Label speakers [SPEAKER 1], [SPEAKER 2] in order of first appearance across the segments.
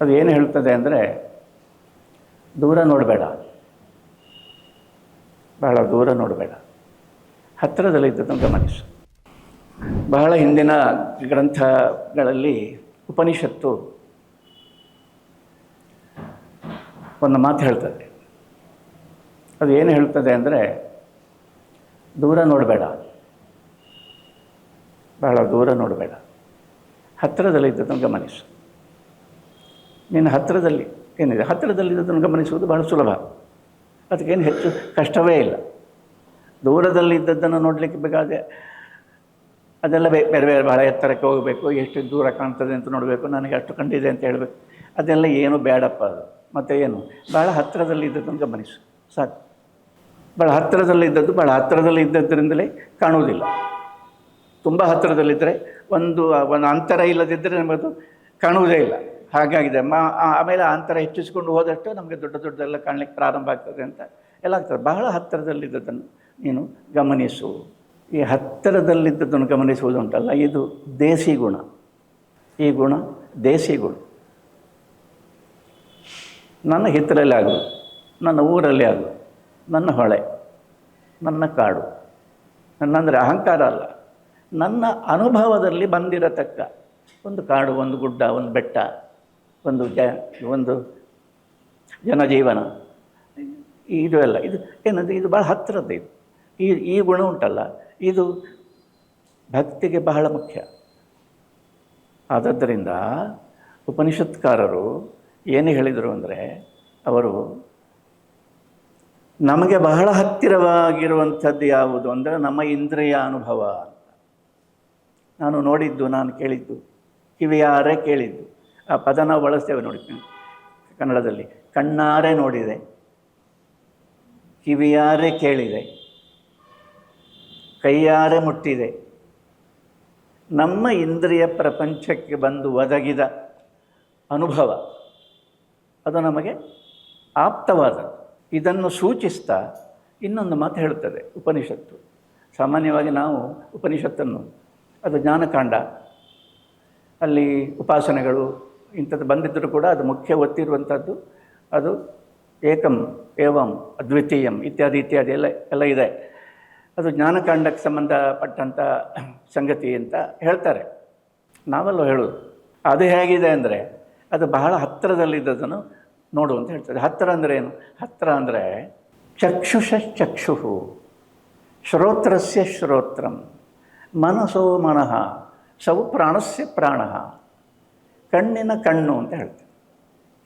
[SPEAKER 1] ಅದು ಏನು ಹೇಳ್ತದೆ ಅಂದರೆ ದೂರ ನೋಡಬೇಡ. ಬಹಳ ದೂರ ನೋಡಬೇಡ. ಹತ್ತಿರದಲ್ಲಿದ್ದದನ್ನು ಗಮನಿಸು. ಬಹಳ ಹಿಂದಿನ ಗ್ರಂಥಗಳಲ್ಲಿ ಉಪನಿಷತ್ತು ಒಂದು ಮಾತು ಹೇಳ್ತದೆ. ಅದು ಏನು ಹೇಳ್ತದೆ ಅಂದರೆ ದೂರ ನೋಡಬೇಡ. ಬಹಳ ದೂರ ನೋಡಬೇಡ. ಹತ್ತಿರದಲ್ಲಿದ್ದದನ್ನು ಗಮನಿಸು. ನಿನ್ನ ಹತ್ತಿರದಲ್ಲಿ ಏನಿದೆ? ಹತ್ತಿರದಲ್ಲಿದ್ದದನ್ನು ಗಮನಿಸುವುದು ಬಹಳ ಸುಲಭ. ಅದಕ್ಕೇನು ಹೆಚ್ಚು ಕಷ್ಟವೇ ಇಲ್ಲ. ದೂರದಲ್ಲಿ ಇದ್ದದ್ದನ್ನು ನೋಡಲಿಕ್ಕೆ ಬೇಕಾದರೆ ಅದೆಲ್ಲ ಬೇ, ಬೇರೆ ಬೇರೆ ಬಹಳ ಎತ್ತರಕ್ಕೆ ಹೋಗಬೇಕು, ಎಷ್ಟು ದೂರ ಕಾಣ್ತದೆ ಅಂತ ನೋಡಬೇಕು, ನನಗೆ ಅಷ್ಟು ಕಂಡಿದೆ ಅಂತ ಹೇಳಬೇಕು. ಅದೆಲ್ಲ ಏನು ಬೇಡಪ್ಪ ಅದು. ಮತ್ತು ಏನು? ಭಾಳ ಹತ್ತಿರದಲ್ಲಿದ್ದದ್ದನ್ನು ಗಮನಿಸು. ಸಾಕು. ಭಾಳ ಹತ್ತಿರದಲ್ಲಿದ್ದದ್ದು ಭಾಳ ಹತ್ತಿರದಲ್ಲಿ ಇದ್ದದ್ದರಿಂದಲೇ ಕಾಣುವುದಿಲ್ಲ. ತುಂಬ ಹತ್ತಿರದಲ್ಲಿದ್ದರೆ ಒಂದು ಒಂದು ಅಂತರ ಇಲ್ಲದಿದ್ದರೆ ನಮಗದು ಕಾಣುವುದೇ ಇಲ್ಲ. ಹಾಗಾಗಿದೆ. ಮಾ ಆಮೇಲೆ ಆ ಅಂತರ ಹೆಚ್ಚಿಸ್ಕೊಂಡು ಹೋದಷ್ಟು ನಮಗೆ ದೊಡ್ಡ ದೊಡ್ಡದೆಲ್ಲ ಕಾಣಲಿಕ್ಕೆ ಪ್ರಾರಂಭ ಆಗ್ತದೆ ಅಂತ ಎಲ್ಲ ಆಗ್ತದೆ. ಬಹಳ ಹತ್ತಿರದಲ್ಲಿದ್ದದನ್ನು ನೀನು ಗಮನಿಸು. ಈ ಹತ್ತಿರದಲ್ಲಿದ್ದದನ್ನು ಗಮನಿಸುವುದು ಉಂಟಲ್ಲ, ಇದು ದೇಸಿ ಗುಣ. ಈ ಗುಣ ದೇಸಿ ಗುಣ. ನನ್ನ ಹಿತ್ತಲಲ್ಲಿ ಆಗು ನನ್ನ ಊರಲ್ಲಿ ಆಗು ನನ್ನ ಹೊಳೆ, ನನ್ನ ಕಾಡು, ನನ್ನಂದರೆ ಅಹಂಕಾರ ಅಲ್ಲ, ನನ್ನ ಅನುಭವದಲ್ಲಿ ಬಂದಿರತಕ್ಕ ಒಂದು ಕಾಡು, ಒಂದು ಗುಡ್ಡ, ಒಂದು ಬೆಟ್ಟ ಒಂದು ಜ, ಒಂದು ಜನಜೀವನ. ಇದು ಎಲ್ಲ ಇದು ಏನಂದರೆ ಇದು ಭಾಳ ಹತ್ತಿರದ್ದು ಇದು. ಈ ಈ ಗುಣ ಉಂಟಲ್ಲ, ಇದು ಭಕ್ತಿಗೆ ಬಹಳ ಮುಖ್ಯ. ಆದ್ದರಿಂದ ಉಪನಿಷತ್ಕಾರರು ಏನು ಹೇಳಿದರು ಅಂದರೆ, ಅವರು ನಮಗೆ ಬಹಳ ಹತ್ತಿರವಾಗಿರುವಂಥದ್ದು ಯಾವುದು ಅಂದರೆ, ನಮ್ಮ ಇಂದ್ರಿಯ ಅನುಭವ ನಾನು ನೋಡಿದ್ದು, ನಾನು ಕೇಳಿದ್ದು, ಕಿವಿಯಾರೆ ಕೇಳಿದ್ದು. ಆ ಪದ ನಾವು ಬಳಸ್ತೇವೆ ನೋಡಿ, ಕನ್ನಡದಲ್ಲಿ. ಕಣ್ಣಾರೆ ನೋಡಿದೆ, ಕಿವಿಯಾರೆ ಕೇಳಿದೆ, ಕೈಯಾರೆ ಮುಟ್ಟಿದೆ. ನಮ್ಮ ಇಂದ್ರಿಯ ಪ್ರಪಂಚಕ್ಕೆ ಬಂದು ಒದಗಿದ ಅನುಭವ, ಅದು ನಮಗೆ ಆಪ್ತವಾದ, ಇದನ್ನು ಸೂಚಿಸ್ತಾ ಇನ್ನೊಂದು ಮಾತು ಹೇಳುತ್ತದೆ, ಉಪನಿಷತ್ತು. ಸಾಮಾನ್ಯವಾಗಿ ನಾವು ಉಪನಿಷತ್ತನ್ನು, ಅದು ಜ್ಞಾನಕಾಂಡ, ಅಲ್ಲಿ ಉಪಾಸನೆಗಳು ಇಂಥದ್ದು ಬಂದಿದ್ದರೂ ಕೂಡ ಅದು ಮುಖ್ಯ ಒತ್ತಿರುವಂಥದ್ದು ಅದು ಏಕಂ, ಏವಂ, ಅದ್ವಿತೀಯಂ ಇತ್ಯಾದಿ ಇತ್ಯಾದಿ ಎಲ್ಲ ಎಲ್ಲ ಇದೆ. ಅದು ಜ್ಞಾನಕಾಂಡಕ್ಕೆ ಸಂಬಂಧಪಟ್ಟಂಥ ಸಂಗತಿ ಅಂತ ಹೇಳ್ತಾರೆ. ನಾವೆಲ್ಲ ಹೇಳೋದು. ಅದು ಹೇಗಿದೆ ಅಂದರೆ, ಅದು ಬಹಳ ಹತ್ತಿರದಲ್ಲಿದ್ದದನ್ನು ನೋಡು ಅಂತ ಹೇಳ್ತದೆ ಹತ್ತಿರ ಅಂದರೆ ಏನು? ಹತ್ತಿರ ಅಂದರೆ ಚಕ್ಷುಷ ಚಕ್ಷು ಶ್ರೋತ್ರಸ್ಯ ಶ್ರೋತ್ರಂ, ಮನಸೋ ಮನಃ, ಸೌ ಪ್ರಾಣಸ್ಯ ಪ್ರಾಣ. ಕಣ್ಣಿನ ಕಣ್ಣು ಅಂತ ಹೇಳ್ತದೆ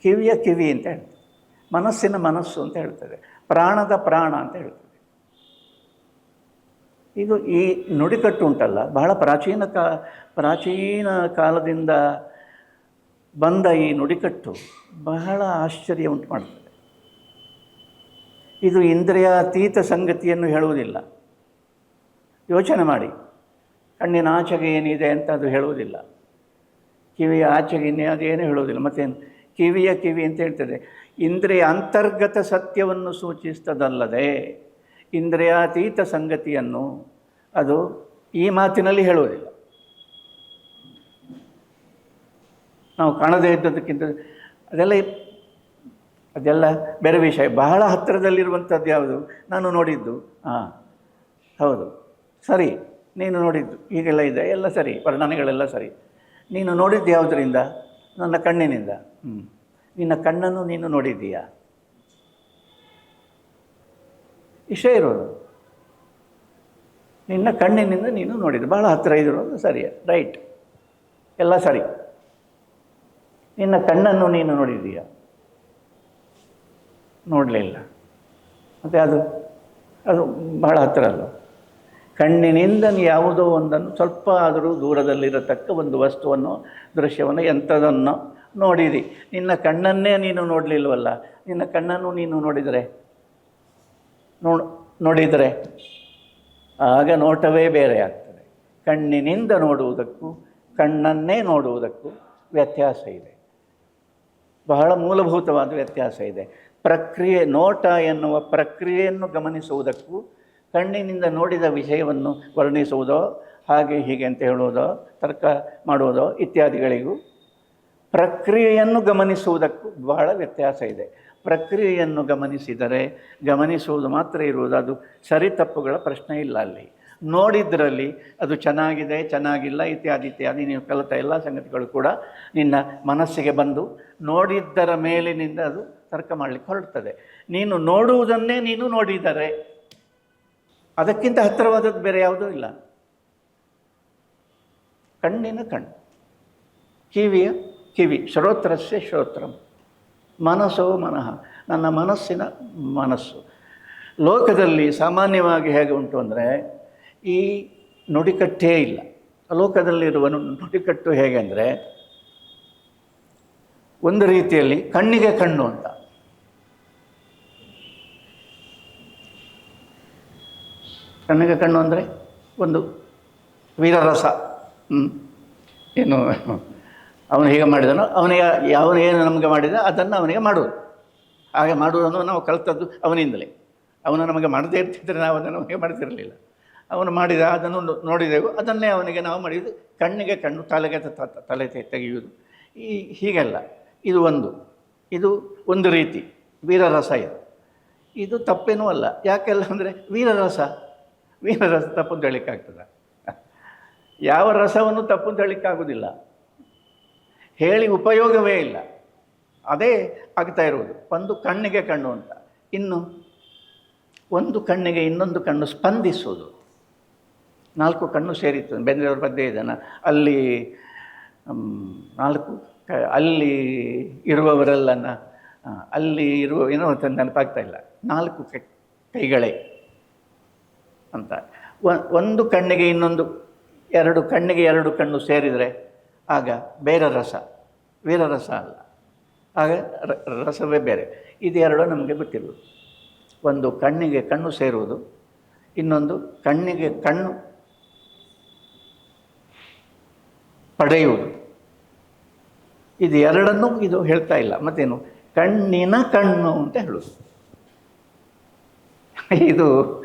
[SPEAKER 1] ಕಿವಿಯ ಕಿವಿ ಅಂತ ಹೇಳ್ತದೆ ಮನಸ್ಸಿನ ಮನಸ್ಸು ಅಂತ ಹೇಳ್ತದೆ ಪ್ರಾಣದ ಪ್ರಾಣ ಅಂತ ಹೇಳ್ತದೆ ಇದು ಈ ನುಡಿಕಟ್ಟು ಉಂಟಲ್ಲ, ಬಹಳ ಪ್ರಾಚೀನ ಕಾ, ಪ್ರಾಚೀನ ಕಾಲದಿಂದ ಬಂದ ಈ ನುಡಿಕಟ್ಟು ಬಹಳ ಆಶ್ಚರ್ಯ ಉಂಟು ಮಾಡ್ತದೆ. ಇದು ಇಂದ್ರಿಯಾತೀತ ಸಂಗತಿಯನ್ನು ಹೇಳುವುದಿಲ್ಲ. ಯೋಚನೆ ಮಾಡಿ. ಕಣ್ಣಿನ ಆಚೆಗೆ ಏನಿದೆ ಅಂತ ಅದು ಹೇಳುವುದಿಲ್ಲ. ಕಿವಿಯ ಆಚೆಗೆ ಇನ್ನೇ ಅದೇನು ಹೇಳೋದಿಲ್ಲ. ಮತ್ತೇನು? ಕಿವಿಯ ಕಿವಿ ಅಂತ ಹೇಳ್ತದೆ. ಇಂದ್ರಿಯ ಅಂತರ್ಗತ ಸತ್ಯವನ್ನು ಸೂಚಿಸ್ತದಲ್ಲದೆ ಇಂದ್ರಿಯಾತೀತ ಸಂಗತಿಯನ್ನು ಅದು ಈ ಮಾತಿನಲ್ಲಿ ಹೇಳುವುದಿಲ್ಲ. ನಾವು ಕಾಣದೇ ಇದ್ದದಕ್ಕಿಂತ ಅದೆಲ್ಲ ಅದೆಲ್ಲ ಬೇರೆ ವಿಷಯ. ಬಹಳ ಹತ್ತಿರದಲ್ಲಿರುವಂಥದ್ದು ಯಾವುದು? ನಾನು ನೋಡಿದ್ದು. ಹಾಂ ಹೌದು. ಸರಿ, ನೀನು ನೋಡಿದ್ದು. ಈಗೆಲ್ಲ ಇದೆ. ಎಲ್ಲ ಸರಿ. ವರ್ಣನೆಗಳೆಲ್ಲ ಸರಿ. ನೀನು ನೋಡಿದ್ದು ಯಾವುದರಿಂದ? ನನ್ನ ಕಣ್ಣಿನಿಂದ. ಹ್ಞೂ ನಿನ್ನ ಕಣ್ಣನ್ನು ನೀನು ನೋಡಿದ್ದೀಯಾ? ಇಷ್ಟೇ ಇರೋದು. ನಿನ್ನ ಕಣ್ಣಿನಿಂದ ನೀನು ನೋಡಿದ್ದು. ಭಾಳ ಹತ್ತಿರ ಇದಿರೋದು ಸರಿ ರೈಟ್. ಎಲ್ಲ ಸರಿ. ನಿನ್ನ ಕಣ್ಣನ್ನು ನೀನು ನೋಡಿದ್ದೀಯಾ? ನೋಡಲಿಲ್ಲ. ಮತ್ತು ಅದು? ಅದು ಬಹಳ ಹತ್ತಿರ ಅಲ್ಲ ಕಣ್ಣಿನಿಂದ ಯಾವುದೋ ಒಂದನ್ನು ಸ್ವಲ್ಪ ಆದರೂ ದೂರದಲ್ಲಿರತಕ್ಕ ಒಂದು ವಸ್ತುವನ್ನು, ದೃಶ್ಯವನ್ನು, ಎಂಥದನ್ನು ನೋಡಿರಿ ನಿನ್ನ ಕಣ್ಣನ್ನೇ ನೀನು ನೋಡಲಿಲ್ವಲ್ಲ? ನಿನ್ನ ಕಣ್ಣನ್ನು ನೀನು ನೋಡಿದರೆ? ನೋ, ನೋಡಿದರೆ? ಆಗ ನೋಟವೇ ಬೇರೆ ಆಗ್ತದೆ. ಕಣ್ಣಿನಿಂದ ನೋಡುವುದಕ್ಕೂ, ಕಣ್ಣನ್ನೇ ನೋಡುವುದಕ್ಕೂ ವ್ಯತ್ಯಾಸ ಇದೆ. ಬಹಳ ಮೂಲಭೂತವಾದ ವ್ಯತ್ಯಾಸ ಇದೆ. ಪ್ರಕ್ರಿಯೆ, ನೋಟ ಎನ್ನುವ ಪ್ರಕ್ರಿಯೆಯನ್ನು ಗಮನಿಸುವುದಕ್ಕೂ ಕಣ್ಣಿನಿಂದ ನೋಡಿದ ವಿಷಯವನ್ನು ವರ್ಣಿಸುವುದೋ, ಹಾಗೆ ಹೀಗೆ ಅಂತ ಹೇಳುವುದೋ, ತರ್ಕ ಮಾಡುವುದೋ ಇತ್ಯಾದಿಗಳಿಗೂ ಪ್ರಕ್ರಿಯೆಯನ್ನು ಗಮನಿಸುವುದಕ್ಕೂ ಬಹಳ ವ್ಯತ್ಯಾಸ ಇದೆ. ಪ್ರಕ್ರಿಯೆಯನ್ನು ಗಮನಿಸಿದರೆ ಗಮನಿಸುವುದು ಮಾತ್ರ ಇರುವುದು, ಅದು ಸರಿ ತಪ್ಪುಗಳ ಪ್ರಶ್ನೆ ಇಲ್ಲ ಅಲ್ಲಿ. ನೋಡಿದ್ರಲ್ಲಿ ಅದು ಚೆನ್ನಾಗಿದೆ, ಚೆನ್ನಾಗಿಲ್ಲ ಇತ್ಯಾದಿ ಇತ್ಯಾದಿ, ನೀವು ಕಲಿತ ಎಲ್ಲ ಸಂಗತಿಗಳು ಕೂಡ ನಿನ್ನ ಮನಸ್ಸಿಗೆ ಬಂದು ನೋಡಿದ್ದರ ಮೇಲಿನಿಂದ ಅದು ತರ್ಕ ಮಾಡಲಿಕ್ಕೆ ಹೊರಡ್ತದೆ. ನೀನು ನೋಡುವುದನ್ನೇ ನೀನು ನೋಡಿದರೆ ಅದಕ್ಕಿಂತ ಹತ್ತಿರವಾದದ್ದು ಬೇರೆ ಯಾವುದೂ ಇಲ್ಲ. ಕಣ್ಣಿನ ಕಣ್ಣು ಕಿವಿಯ ಕಿವಿ. ಶ್ರೋತ್ರಸ್ಯ ಶ್ರೋತ್ರಂ. ಮನಸ್ಸೋ ಮನಃ. ನನ್ನ ಮನಸ್ಸಿನ ಮನಸ್ಸು. ಲೋಕದಲ್ಲಿ ಸಾಮಾನ್ಯವಾಗಿ ಹೇಗೆ ಉಂಟು ಅಂದರೆ, ಈ ನುಡಿಕಟ್ಟೇ ಇಲ್ಲ. ಲೋಕದಲ್ಲಿರುವ ನುಡಿಕಟ್ಟು ಹೇಗೆ ಅಂದರೆ, ಒಂದು ರೀತಿಯಲ್ಲಿ ಕಣ್ಣಿಗೆ ಕಣ್ಣು ಅಂತ. ಕಣ್ಣಿಗೆ ಕಣ್ಣು ಅಂದರೆ ಒಂದು ವೀರರಸ. ಏನು, ಅವನು ಹೇಗೆ ಮಾಡಿದನೋ, ಅವನಿಗೆ ಅವನು ಏನು ನಮಗೆ ಮಾಡಿದ ಅದನ್ನು ಅವನಿಗೆ ಮಾಡುವುದು. ಹಾಗೆ ಮಾಡುವುದನ್ನು ನಾವು ಕಲಿತದ್ದು ಅವನಿಂದಲೇ. ಅವನು ನಮಗೆ ಮಾಡದೇ ಇರ್ತಿದ್ರೆ ನಾವು ಅದನ್ನು ಅವನಿಗೆ ಮಾಡ್ತಿರಲಿಲ್ಲ ಅವನು ಮಾಡಿದ ಅದನ್ನು ನೋಡಿದೆವು, ಅದನ್ನೇ ಅವನಿಗೆ ನಾವು ಮಾಡಿದ್ದು. ಕಣ್ಣಿಗೆ ಕಣ್ಣು, ತಲೆಗೆ ತಲೆ ತೆಗೆಯುವುದು. ಈ, ಹೀಗೆಲ್ಲ. ಇದು ಒಂದು. ಇದು ಒಂದು ರೀತಿ. ವೀರರಸ ಇದು. ಇದು ತಪ್ಪೇನೂ ಅಲ್ಲ. ಯಾಕೆಲ್ಲ ಅಂದರೆ ವೀರರಸ. ವೀರರಸ ತಪ್ಪು ಅಂತ ಹೇಳಲಿಕ್ಕಾಗ್ತದ? ಯಾವ ರಸವನ್ನು ತಪ್ಪು ಅಂತ ಹೇಳಿಕ್ಕಾಗೋದಿಲ್ಲ ಹೇಳಿ ಉಪಯೋಗವೇ ಇಲ್ಲ. ಅದೇ ಆಗ್ತಾ ಇರುವುದು. ಒಂದು ಕಣ್ಣಿಗೆ ಕಣ್ಣು ಅಂತ. ಇನ್ನು ಒಂದು ಕಣ್ಣಿಗೆ ಇನ್ನೊಂದು ಕಣ್ಣು ಸ್ಪಂದಿಸುವುದು. ನಾಲ್ಕು ಕಣ್ಣು ಸೇರಿತ್ತು. ಬೆಂದ್ರೆಯವ್ರ ಪದ್ಯ ಇದನ್ನು. ಅಲ್ಲಿ ನಾಲ್ಕು ಅಲ್ಲಿ ಇರುವವರೆಲ್ಲನ ಅಲ್ಲಿ ಇರುವ, ಏನೋ ನೆನಪಾಗ್ತಾ ಇಲ್ಲ. ನಾಲ್ಕು ಕೈಗಳೇ. ಅಂತ. ಒಂದು ಕಣ್ಣಿಗೆ ಇನ್ನೊಂದು, ಎರಡು ಕಣ್ಣಿಗೆ ಎರಡು ಕಣ್ಣು ಸೇರಿದರೆ ಆಗ ಬೇರೆ ರಸ ವೀರರಸ ಅಲ್ಲ. ಆಗ ರಸವೇ ಬೇರೆ. ಇದೆರಡು ನಮಗೆ ಗೊತ್ತಿರುವುದು ಒಂದು ಕಣ್ಣಿಗೆ ಕಣ್ಣು ಸೇರುವುದು, ಇನ್ನೊಂದು ಕಣ್ಣಿಗೆ ಕಣ್ಣು ಪಡೆಯುವುದು. ಇದು ಎರಡನ್ನೂ ಇದು ಹೇಳ್ತಾ ಇಲ್ಲ. ಮತ್ತೇನು? ಕಣ್ಣಿನ ಕಣ್ಣು ಅಂತ ಹೇಳುವುದು ಇದು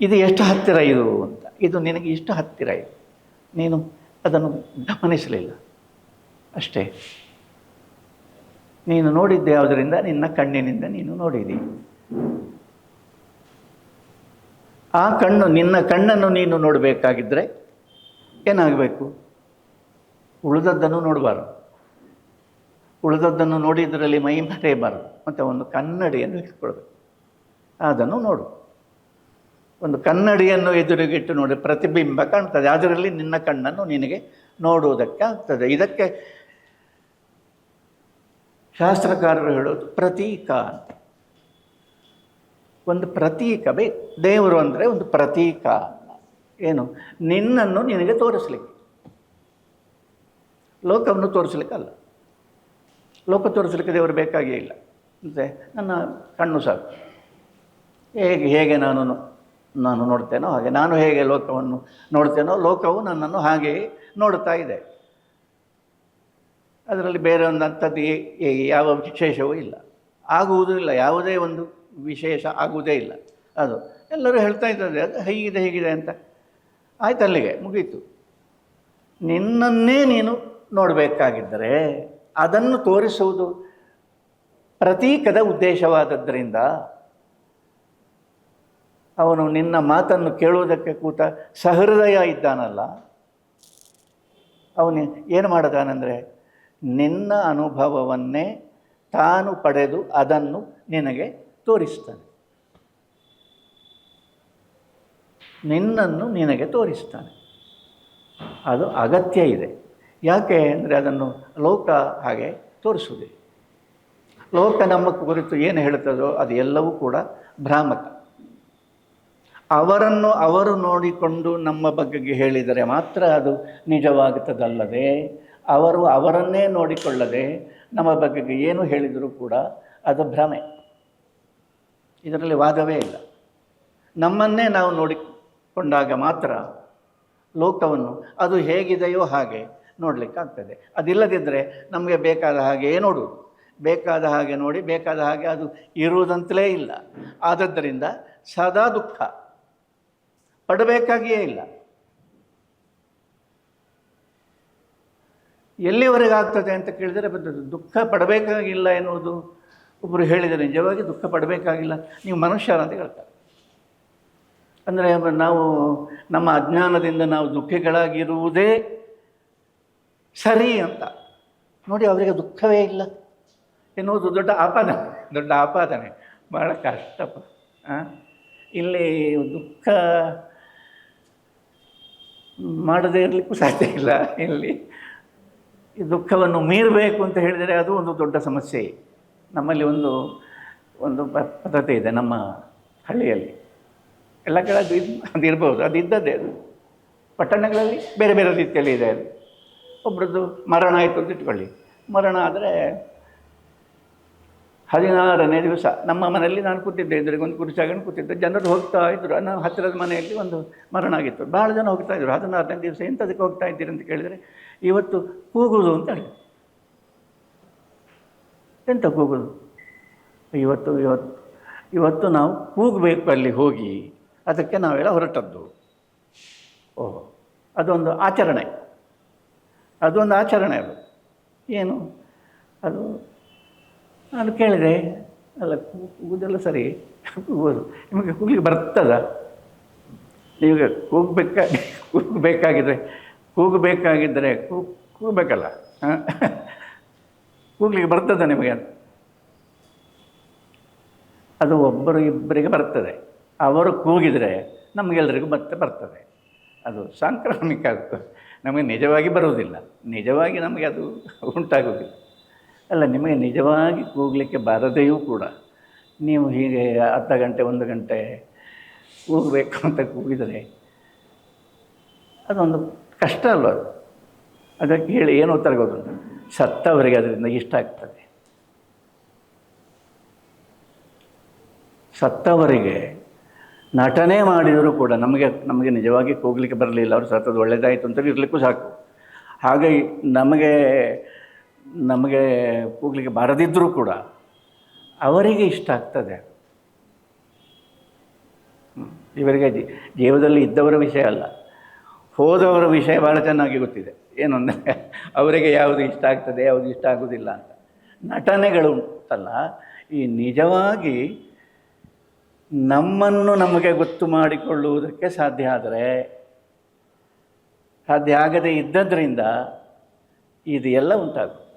[SPEAKER 1] ಇದು ಎಷ್ಟು ಹತ್ತಿರ ಇದು ಅಂತ. ಇದು ನಿನಗೆ ಇಷ್ಟು ಹತ್ತಿರ ಇದು. ನೀನು ಅದನ್ನು ಗಮನಿಸಲಿಲ್ಲ. ಅಷ್ಟೇ. ನೀನು ನೋಡಿದ್ದೆ ಯಾವುದರಿಂದ ನಿನ್ನ ಕಣ್ಣಿನಿಂದ ನೀನು ನೋಡಿದಿ. ಆ ಕಣ್ಣು, ನಿನ್ನ ಕಣ್ಣನ್ನು ನೀನು ನೋಡಬೇಕಾಗಿದ್ದರೆ ಏನಾಗಬೇಕು? ಉಳಿದದ್ದನ್ನು ನೋಡಬಾರ್ದು. ಉಳಿದದ್ದನ್ನು ನೋಡಿದ್ರಲ್ಲಿ ಮೈ ಮರೆಯಬಾರದು ಮತ್ತು ಒಂದು ಕನ್ನಡಿಯನ್ನು ಇಟ್ಕೊಳ್ಬೇಕು. ಅದನ್ನು ನೋಡು. ಒಂದು ಕನ್ನಡಿಯನ್ನು ಎದುರಿಗಿಟ್ಟು ನೋಡಿ ಪ್ರತಿಬಿಂಬ ಕಾಣ್ತದೆ. ಅದರಲ್ಲಿ ನಿನ್ನ ಕಣ್ಣನ್ನು ನಿನಗೆ ನೋಡುವುದಕ್ಕೆ ಆಗ್ತದೆ ಇದಕ್ಕೆ ಶಾಸ್ತ್ರಕಾರರು ಹೇಳೋದು ಪ್ರತೀಕ ಅಂತ. ಒಂದು ಪ್ರತೀಕ ಬೇಕು. ದೇವರು ಅಂದರೆ ಒಂದು ಪ್ರತೀಕ ಏನು? ನಿನ್ನನ್ನು ನಿನಗೆ ತೋರಿಸ್ಲಿಕ್ಕೆ. ಲೋಕವನ್ನು ತೋರಿಸ್ಲಿಕ್ಕಲ್ಲ. ಲೋಕ ತೋರಿಸ್ಲಿಕ್ಕೆ ದೇವರು ಬೇಕಾಗೇ ಇಲ್ಲ. ಮತ್ತು ನನ್ನ ಕಣ್ಣು ಸಾಕು. ಹೇಗೆ ಹೇಗೆ ನಾನು ನಾನು ನೋಡ್ತೇನೋ ಹಾಗೆ, ನಾನು ಹೇಗೆ ಲೋಕವನ್ನು ನೋಡ್ತೇನೋ ಲೋಕವು ನನ್ನನ್ನು ಹಾಗೆಯೇ ನೋಡ್ತಾ ಇದೆ. ಅದರಲ್ಲಿ ಬೇರೆ ಒಂದು ಅಂಥದ್ದು ಏ- ಏ- ಯಾವ ವಿಶೇಷವೂ ಇಲ್ಲ. ಆಗುವುದೂ ಇಲ್ಲ, ಯಾವುದೇ ಒಂದು ವಿಶೇಷ ಆಗುವುದೇ ಇಲ್ಲ. ಅದು ಎಲ್ಲರೂ ಹೇಳ್ತಾ ಇದ್ದಾರೆ, ಅದು ಹೇಗಿದೆ ಹೇಗಿದೆ ಅಂತ. ಆಯ್ತು ಅಲ್ಲಿಗೆ, ಮುಗೀತು. ನಿನ್ನನ್ನೇ ನೀನು ನೋಡಬೇಕಾಗಿದ್ದರೆ ಅದನ್ನು ತೋರಿಸುವುದು ಪ್ರತೀಕದ ಉದ್ದೇಶವಾದದ್ದರಿಂದ ಅವನು ನಿನ್ನ ಮಾತನ್ನು ಕೇಳುವುದಕ್ಕೆ ಕೂತ ಸಹೃದಯ ಇದ್ದಾನಲ್ಲ, ಅವನು ಏನು ಮಾಡಿದಾನಂದರೆ, ನಿನ್ನ ಅನುಭವವನ್ನೇ ತಾನು ಪಡೆದು ಅದನ್ನು ನಿನಗೆ ತೋರಿಸ್ತಾನೆ. ನಿನ್ನನ್ನು ನಿನಗೆ ತೋರಿಸ್ತಾನೆ. ಅದು ಅಗತ್ಯ ಇದೆ. ಯಾಕೆ ಅಂದರೆ ಅದನ್ನು ಲೋಕ ಹಾಗೆ ತೋರಿಸುವುದಿಲ್ಲ ಲೋಕ ನಮ್ಮ ಕುರಿತು ಏನು ಹೇಳ್ತದೋ ಅದು ಎಲ್ಲವೂ ಕೂಡ ಭ್ರಾಮಕ. ಅವರನ್ನು ಅವರು ನೋಡಿಕೊಂಡು ನಮ್ಮ ಬಗ್ಗೆ ಹೇಳಿದರೆ ಮಾತ್ರ ಅದು ನಿಜವಾಗುತ್ತದಲ್ಲದೆ, ಅವರು ಅವರನ್ನೇ ನೋಡಿಕೊಳ್ಳದೆ ನಮ್ಮ ಬಗ್ಗೆ ಏನು ಹೇಳಿದರೂ ಕೂಡ ಅದು ಭ್ರಮೆ. ಇದರಲ್ಲಿ ವಾದವೇ ಇಲ್ಲ. ನಮ್ಮನ್ನೇ ನಾವು ನೋಡಿಕೊಂಡಾಗ ಮಾತ್ರ ಲೋಕವನ್ನು ಅದು ಹೇಗಿದೆಯೋ ಹಾಗೆ ನೋಡಲಿಕ್ಕಾಗ್ತದೆ. ಅದಿಲ್ಲದಿದ್ದರೆ ನಮಗೆ ಬೇಕಾದ ಹಾಗೆ ನೋಡುವುದು ಬೇಕಾದ ಹಾಗೆ ನೋಡಿ, ಬೇಕಾದ ಹಾಗೆ ಅದು ಇರುವುದಂತಲೇ ಇಲ್ಲ. ಆದ್ದರಿಂದ ಸದಾ ದುಃಖ. ಪಡಬೇಕಾಗಿಯೇ ಇಲ್ಲ. ಎಲ್ಲಿವರೆಗೆ ಆಗ್ತದೆ ಅಂತ ಕೇಳಿದರೆ ಬಂದದ್ದು, ದುಃಖ ಪಡಬೇಕಾಗಿಲ್ಲ ಎನ್ನುವುದು ಒಬ್ಬರು ಹೇಳಿದರೆ ನಿಜವಾಗಿ ದುಃಖ ಪಡಬೇಕಾಗಿಲ್ಲ. ನೀವು ಮನುಷ್ಯರ ಅಂತ ಹೇಳ್ತಾರೆ. ಅಂದರೆ ನಾವು ನಮ್ಮ ಅಜ್ಞಾನದಿಂದ ನಾವು ದುಃಖಿಗಳಾಗಿರುವುದೇ ಸರಿ ಅಂತ. ನೋಡಿ, ಅವರಿಗೆ ದುಃಖವೇ ಇಲ್ಲ ಎನ್ನುವುದು ದೊಡ್ಡ ಆಪಾದನೆ ದೊಡ್ಡ ಆಪಾದನೆ. ಭಾಳ ಕಷ್ಟಪ್ಪ ಇಲ್ಲಿ ದುಃಖ ಮಾಡದೇ ಇರಲಿಕ್ಕೂ ಸಾಧ್ಯ ಇಲ್ಲ ಇಲ್ಲಿ. ದುಃಖವನ್ನು ಮೀರಬೇಕು ಅಂತ ಹೇಳಿದರೆ ಅದು ಒಂದು ದೊಡ್ಡ ಸಮಸ್ಯೆ. ನಮ್ಮಲ್ಲಿ ಒಂದು ಒಂದು ಪದ್ಧತಿ ಇದೆ ನಮ್ಮ ಹಳ್ಳಿಯಲ್ಲಿ. ಎಲ್ಲ ಕಡೆ ಅದು ಇದು, ಅದು ಇರ್ಬೋದು, ಅದು ಇದ್ದದ್ದೇ ಅದು. ಪಟ್ಟಣಗಳಲ್ಲಿ ಬೇರೆ ಬೇರೆ ರೀತಿಯಲ್ಲಿ ಇದೆ ಅದು. ಒಬ್ರದ್ದು ಮರಣ ಆಯಿತು ಅಂತ ಇಟ್ಕೊಳ್ಳಿ. ಮರಣ ಆದರೆ ಹದಿನಾರನೇ ದಿವಸ. ನಮ್ಮ ಮನೆಯಲ್ಲಿ ನಾನು ಕೂತಿದ್ದೆ ಒಂದು ಕುರ್ಚಿ ಹಾಕೊಂಡು ಕೂತಿದ್ದೆ. ಜನರು ಹೋಗ್ತಾ ಇದ್ದರು ನಾವು ಹತ್ತಿರದ ಮನೆಯಲ್ಲಿ ಒಂದು ಮರಣ ಆಗಿತ್ತು. ಭಾಳ ಜನ ಹೋಗ್ತಾ ಇದ್ರು. ಹದಿನಾರನೇ ದಿವಸ ಎಂಥದಕ್ಕೆ ಹೋಗ್ತಾ ಇದ್ದೀರಿ ಅಂತ ಕೇಳಿದರೆ, ಇವತ್ತು ಕೂಗುದು ಅಂತ ಹೇಳಿ ಎಂತ ಕೂಗುದು ಇವತ್ತು ಇವತ್ತು ಇವತ್ತು ನಾವು ಕೂಗಬೇಕು ಅಲ್ಲಿ ಹೋಗಿ. ಅದಕ್ಕೆ ನಾವೆಲ್ಲ ಹೊರಟದ್ದು. ಓಹೋ, ಅದೊಂದು ಆಚರಣೆ. ಅದೊಂದು ಆಚರಣೆ ಅದು. ಏನು? ಅದು ನಾನು ಕೇಳಿದೆ, ಅಲ್ಲ ಕೂಗುದೆಲ್ಲ ಸರಿ? ಕೂಗೋದು ನಿಮಗೆ ಕೂಗ್ಲಿಕ್ಕೆ ಬರ್ತದ? ನಿಮಗೆ ಕೂಗಬೇಕಾ ಕೂಗಬೇಕಾಗಿದ್ರೆ ಕೂಗಬೇಕಾಗಿದ್ದರೆ ಕೂ, ಕೂಗಬೇಕಲ್ಲ? ಕೂಗ್ಲಿಕ್ಕೆ ಬರ್ತದ ನಿಮಗೆ? ಅದು ಒಬ್ಬರು ಇಬ್ಬರಿಗೆ ಬರ್ತದೆ. ಅವರು ಕೂಗಿದರೆ ನಮಗೆಲ್ಲರಿಗೂ ಮತ್ತೆ ಬರ್ತದೆ. ಅದು ಸಾಂಕ್ರಾಮಿಕ ಆಗ್ತದೆ. ನಮಗೆ ನಿಜವಾಗಿ ಬರುವುದಿಲ್ಲ. ನಿಜವಾಗಿ ನಮಗೆ ಅದು ಉಂಟಾಗುವುದಿಲ್ಲ. ಅಲ್ಲ, ನಿಮಗೆ ನಿಜವಾಗಿ ಕೂಗಲಿಕ್ಕೆ ಬಾರದೆಯೂ ಕೂಡ. ನೀವು ಹೀಗೆ ಅರ್ಧ ಗಂಟೆ, ಒಂದು ಗಂಟೆ ಕೂಗಬೇಕು ಅಂತ ಕೂಗಿದರೆ ಅದೊಂದು ಕಷ್ಟ ಅಲ್ಲ ಅದು? ಅದಕ್ಕೆ ಹೇಳಿ ಏನು ಉತ್ತರ ಗೊತ್ತುಂಟು ಸತ್ತವರಿಗೆ ಅದರಿಂದ ಇಷ್ಟ ಆಗ್ತದೆ. ಸತ್ತವರಿಗೆ ನಟನೆ ಮಾಡಿದರೂ ಕೂಡ ನಮಗೆ ನಮಗೆ ನಿಜವಾಗಿ ಕೂಗಲಿಕ್ಕೆ ಬರಲಿಲ್ಲ. ಅವರು ಸತ್ತದ ಒಳ್ಳೆಯದಾಯಿತು ಅಂತ ಇರಲಿಕ್ಕೂ ಸಾಕು. ಹಾಗೆ ನಮಗೆ ನಮಗೆ ಹೋಗ್ಲಿಕ್ಕೆ ಬಾರದಿದ್ದರೂ ಕೂಡ ಅವರಿಗೆ ಇಷ್ಟ ಆಗ್ತದೆ. ಇವರಿಗೆ ಜೀವದಲ್ಲಿ ಇದ್ದವರ ವಿಷಯ ಅಲ್ಲ. ಹೋದವರ ವಿಷಯ ಭಾಳ ಚೆನ್ನಾಗಿ ಗೊತ್ತಿದೆ. ಏನಂದರೆ ಅವರಿಗೆ ಯಾವುದು ಇಷ್ಟ ಆಗ್ತದೆ, ಯಾವುದು ಇಷ್ಟ ಆಗೋದಿಲ್ಲ ಅಂತ. ನಟನೆಗಳು ಉಂಟಲ್ಲ ಈ ನಿಜವಾಗಿ ನಮ್ಮನ್ನು ನಮಗೆ ಗೊತ್ತು ಮಾಡಿಕೊಳ್ಳುವುದಕ್ಕೆ ಸಾಧ್ಯ ಆದರೆ, ಸಾಧ್ಯ ಆಗದೇ ಇದ್ದದ್ರಿಂದ ಇದು ಎಲ್ಲ ಉಂಟಾಗುತ್ತೆ.